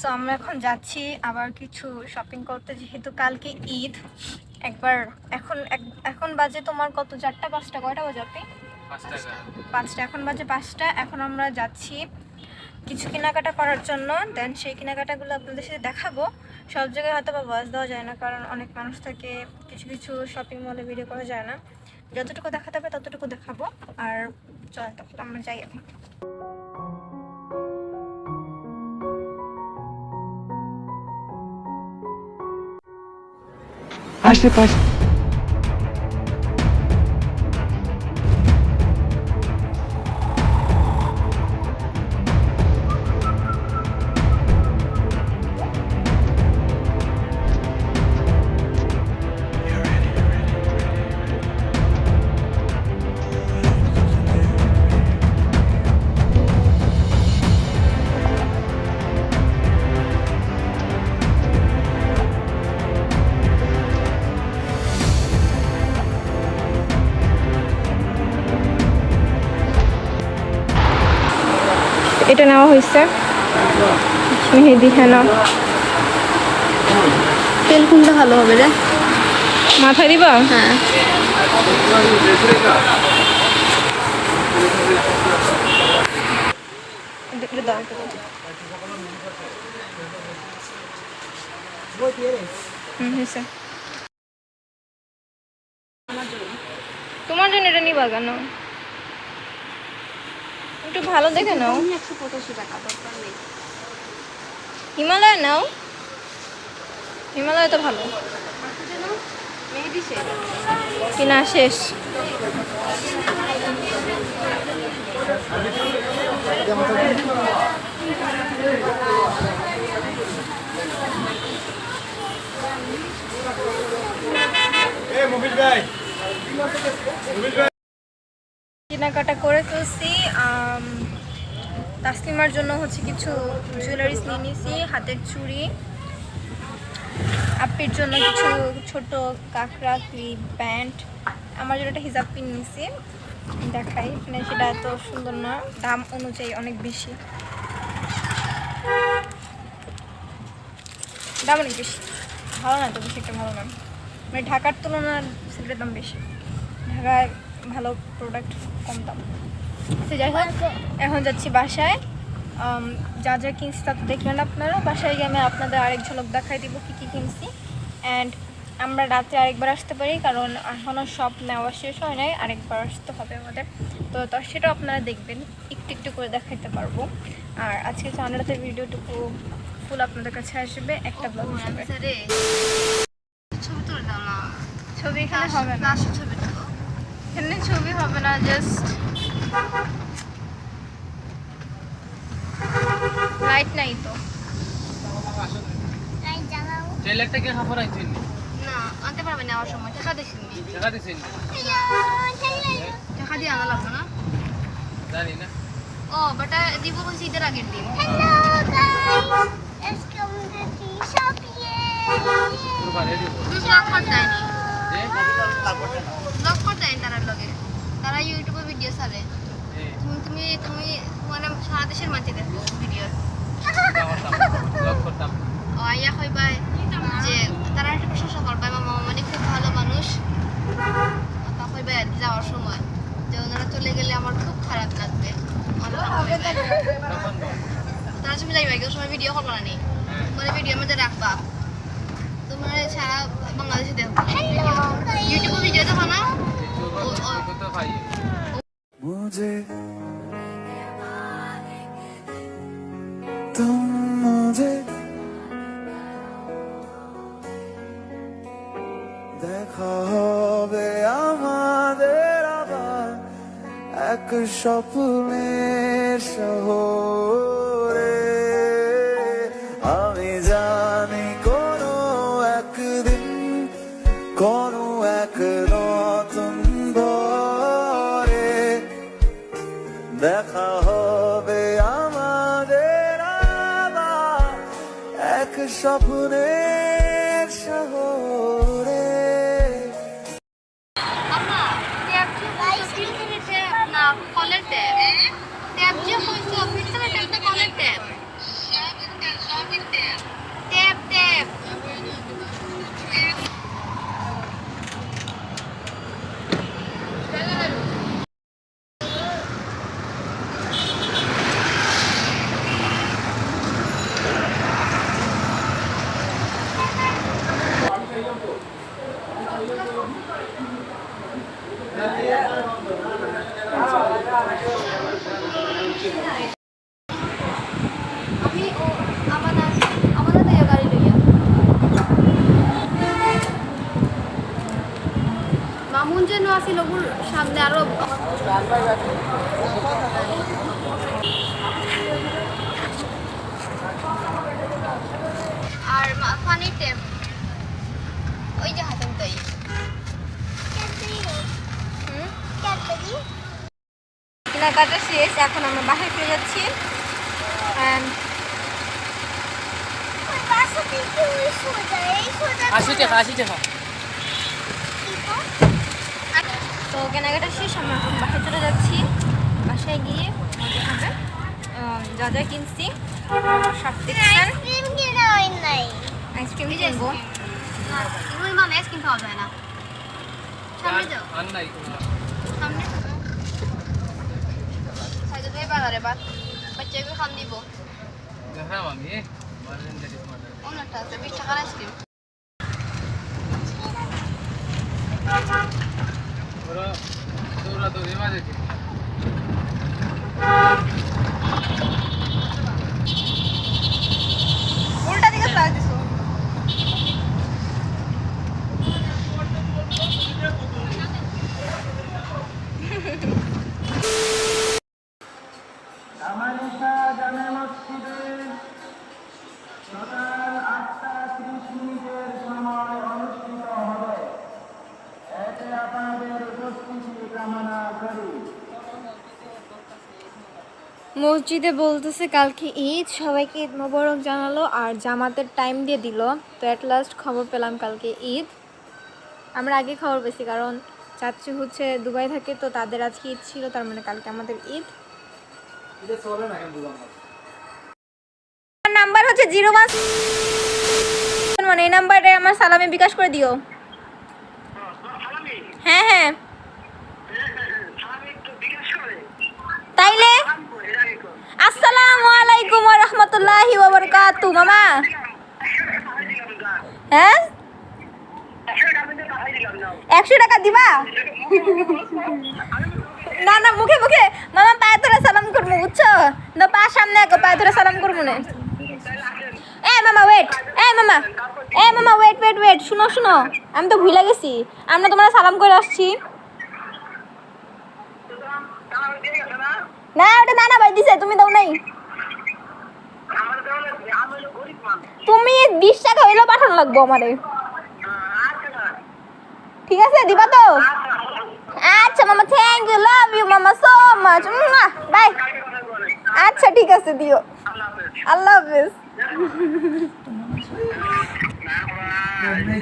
So আমরা এখন যাচ্ছি আবার কিছু শপিং করতে যেহেতু কালকে ঈদ। একবার এখন এখন বাজে তোমার কত? চারটা পাঁচটা? কয়টা বাজে আপনি? পাঁচটা এখন বাজে পাঁচটা। এখন আমরা যাচ্ছি কিছু কেনাকাটা করার জন্য। দেন সেই কেনাকাটাগুলো আপনাদের সাথে দেখাবো। সব জায়গায় হয়তো বা বয়স দেওয়া যায় না কারণ অনেক মানুষ থাকে কিছু কিছু শপিং মলে ভিডিও করা যায় না। যতটুকু দেখাতে হবে ততটুকু দেখাবো। আর চল তখন আমরা যাই এখন। আশেপাশে এটা নেওয়া হয়েছে। মেহেদি হেনা। তেল কোনটা ভালো হবে রে? মাথায় দিবা? হ্যাঁ। তোমার জন্য এটা নিবা কেন? একটু ভালো দেখে নাও। হিমালয় নাও। হিমালয় তো ভালো মেহেদি শেষ। কিনা শেষ কেনাকাটা করে ফেলছি তাসলিমার জন্য হচ্ছে কিছু জুয়েলারিস নিয়ে নিয়েছি, হাতের চুড়ি, আপ্পির জন্য কিছু ছোট কাঁকড়া ক্লিপ প্যান্ট আমার জন্য একটা হিজাব পিন নিয়েছি। দেখাই মানে সেটা এত সুন্দর না, দাম অনুযায়ী অনেক বেশি। দাম অনেক বেশি। ভালো না তো, বেশি একটা ভালো না। মানে ঢাকার তুলনার সিলেটের দাম বেশি। ঢাকায় ভালো প্রোডাক্ট কম দাম। তো যাই হোক এখন যাচ্ছি বাসায়। যা যা কিনছি তা তো দেখলেন আপনারা। বাসায় গিয়ে আমি আপনাদের আরেক ঝলক দেখাই দিব কী কী কিনছি। অ্যান্ড আমরা রাতে আরেকবার আসতে পারি কারণ এখনও সব নেওয়া শেষ হয় নাই আরেকবার আসতে হবে আমাদের। তো তো সেটাও আপনারা দেখবেন একটু একটু করে দেখাইতে পারব। আর আজকে চান্ডাতে ভিডিওটুকু ফুল আপনাদের কাছে আসবে একটা ব্লগ ছবি এখানে হবে না। ছবি এখানে ছবি হবে না জাস্ট লাইট নাই তো। ট্রেলারটা কে খাবার আইছেন না আনতে পারবে না আমার সময় টাকা দেখিনি টাকা দিছেন টাকা দিয়ে আনা লাগবে না? জানি না। ও বাটা দিব কইছি ঈদের আগের দিন। পুরো বাড়ি দিব ব্লগ করতে দেয়নি যে। ব্লগ করতে দেয়নি তারা ব্লগে তারা ইউটিউবে ভিডিও ছাড়ে। তুমি তুমি তুমি মানে সারা দেশের মাঝে দেখো ভিডিও করতাম ব্লগ করতাম ও আইয়া কইবাই যে তারা একটা প্রশংসা করবে আমার মামা মানে খুব ভালো মানুষ তা কইবাই আর কি যাওয়ার সময় যে ওনারা চলে গেলে আমার খুব খারাপ লাগবে অনেক কইবাই। তখন বল। তারা তুমি যাইবা কেউ সময় ভিডিও করবা না নি হ্যাঁ। তোমার ভিডিওর মধ্যে রাখবা তোমার সারা বাংলাদেশে দেখো ইউটিউবে ভিডিও দেখো না ও- ও- কত ভাই मुझे तुम मुझे দেখা হবে আমাদের আবার এক স্বপ্নের শহরে আমি জানি স্বপ্নের শহরে। আম্মা যে কইছো ফিল্টারের ট্যাব না ট্যাব আরও পানির ট্যাপ ওই যে হাতের তাই কেনাকাটা শেষ এখন আমরা বাসায় ফিরে যাচ্ছি। আশি টাকা আশি টাকা তো কেনাকাটা শেষ আমরা এখন বাসায় চলে যাচ্ছি। বাসায় গিয়ে মজা হবে। আহ, যা যা কিনছি সব দেখছেন আইসক্রিম কিনবো। রুই মামা আইসক্রিম খাওয়া যায় না। সামনে যাও। সামনে বাজারে বাদ বাচ্চাকে খান দিব দেখলাম আমি আছে বিশ টাকার আইসক্রিম। দৌড়া দৌড়ি মাঝে ঠিক উল্টা দিকে চার্জ দিছো আমানিশা জামে মসজিদে সকাল আটটা ত্রিশ মিনিটের সময় অনুষ্ঠিত হবে এতে আপনাদের উপস্থিতি কামনা করি মসজিদে বলতেছে কালকে ঈদ সবাইকে ঈদ মোবারক জানালো আর জামাতের টাইম দিয়ে দিল। তো অ্যাট লাস্ট খবর পেলাম কালকে ঈদ। আমরা আগে খবর পেয়েছি কারণ চাচু হচ্ছে দুবাই থাকে তো তাদের আজকে ঈদ ছিল তার মানে কালকে আমাদের ঈদ। নাম্বার হচ্ছে জিরো ওয়ান মানে এই নাম্বারে আমার সালামে বিকাশ করে দিও। হ্যাঁ হ্যাঁ। আসসালামু আলাইকুম রাহমাতুল্লাহি ওয়া বারাকাতু, মামা। হ্যাঁ? একশো টাকা দিবা? না না, মুখে মুখে। মামা, পায়ে ধরে সালাম করব, বুঝছ? না, পা সামনে আঁকো, পায়ে ধরে সালাম করব না। এ, মামা ওয়েট এ, মামা। এ, মামা ওয়েট ওয়েট ওয়েট শুনো শুনো। আমি তো ভুলে গেছি। আমরা তোমরা সালাম করে আসছি। না, ওটা নানা ভাই দিছে, তুমি দাও নাই। তুমি বিশ টাকা হইলেও পাঠানো লাগবো আমারে। ঠিক আছে, দিবা তো? আচ্ছা মামা থ্যাংক ইউ লাভ ইউ মামা সো মাচ বাই আচ্ছা ঠিক আছে, দিও। আল্লাহ হাফিজ।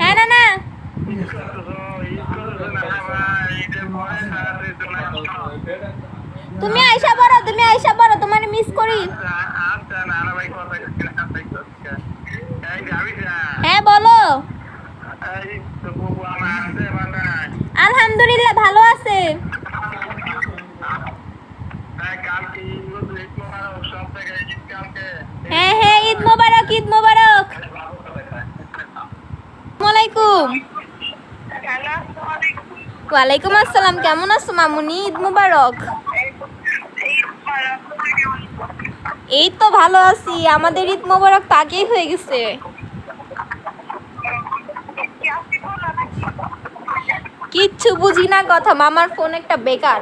হ্যাঁ না না তুমি আইসা পড়ো তুমি আইসা পড়ো তোমার মিস করি। হ্যাঁ বলো। আলহামদুলিল্লাহ ভালো আছে। হ্যাঁ হ্যাঁ ঈদ মোবারক ঈদ মোবারক। আসসালামাইকুম ওয়ালাইকুম আসসালাম কেমন আছো মামুনি? ঈদ মোবারক। এই তো ভালো আছি, আমাদের ঈদ মোবারক তো আগেই হয়ে গেছে। কিচ্ছু বুঝি না কথা, মামার ফোন একটা বেকার।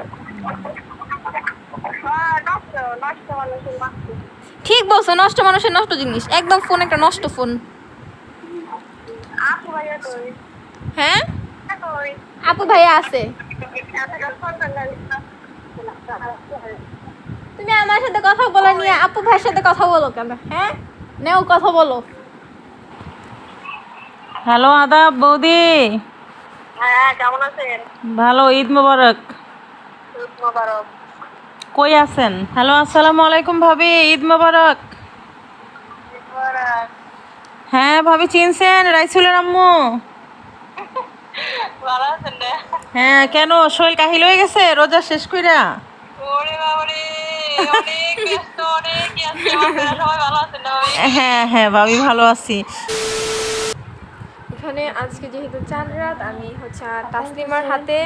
ঠিক বলছো, নষ্ট মানুষের নষ্ট জিনিস, একদম ফোন একটা নষ্ট ফোন। হ্যাঁ? আপু ভাইয়া আছে। তুমি আমার সাথে কথা বলা নিয়ে আপু ভাইয়ের সাথে কথা বলো কেন? হ্যাঁ? নেও কথা বলো। হ্যালো আদাব বৌদি। হ্যাঁ কেমন আছেন? ভালো ঈদ মোবারক। ঈদ মোবারক। কই আছেন? হ্যালো আসসালামু আলাইকুম ভাবি ঈদ মোবারক। হ্যাঁ ভাবি চিনছেন? রাইসুলের আম্মু। ভালো হ্যাঁ কেন? শরীর কাহিল হয়ে গেছে রোজা শেষ কইরা ওরে বাবারে অনেক ব্যস্ত অনেক ব্যস্ত আপনারা সবাই ভালো আছেন না ভাই হ্যাঁ হ্যাঁ ভাবি ভালো আছি। এখানে আজকে যেহেতু চাঁদ রাত আমি হচ্ছে তাসলিমার হাতে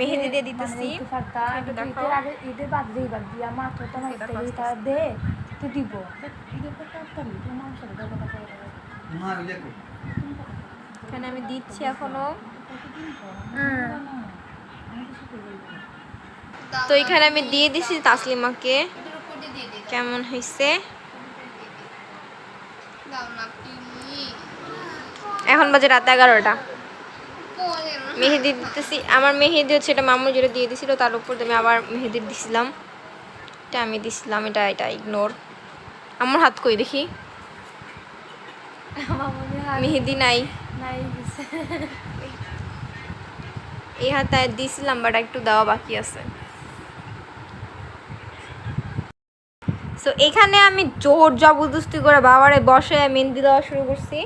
মেহেদি দিয়ে দিতেছি। একটু বাদ দিয়ে বাদ দিয়ে তোমার এটা দে তো দিব। এখানে আমি দিচ্ছি এখনও। তো এখানে আমি দিয়ে দিছি তাসলিমাকে। কেমন হয়েছে এখন বাজে রাত এগারোটা। মেহেদি দিতেছি, আমার মেহেদি হচ্ছে এটা মামু যেটা দিয়ে দিছিল, তার উপর আমি আবার মেহেদি দিছিলাম। এটা আমি দিছিলাম, এটা এটা ইগনোর আমার হাত কই দেখি? মেহেদি নাই। এই হাতে দিছিলাম বাট একটু দেওয়া বাকি আছে। সো এখানে আমি জোর জবরদস্তি করে বাবারে বসে মেহেন্দি দেওয়া শুরু করছি।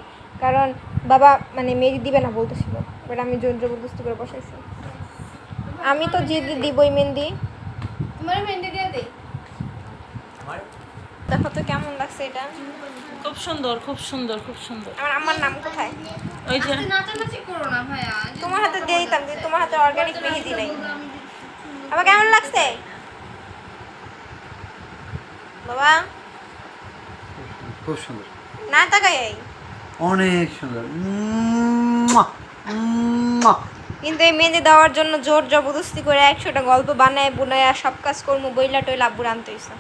কারণ বাবা মানে মেহেদি দিবে না বলতেছিল। বাট আমি জোর জবরদস্তি করে বসাইছি। আমি তো জিদি দিবই মেহেন্দি। তোমার মেহেন্দি দিয়ে দেই দেখো তো কেমন লাগছে এটা। খুব সুন্দর খুব সুন্দর খুব সুন্দর। আমার আমার নাম কোথায়? ওই যে নাচানাচি করো না ভাইয়া। তোমার হাতে দিয়ে দিতাম তোমার হাতে অর্গানিক মেহেদি নেই। আবার কেমন লাগছে? বাবা। খুব সুন্দর। না তাকাই অনেক সুন্দর। কিন্তু এই মেয়েদের দেওয়ার জন্য জোর জবরদস্তি করে একশোটা গল্প বানায় বুনায় সব কাজ কর্ম বইলা টইলা আব্বুর আনতে হইছে।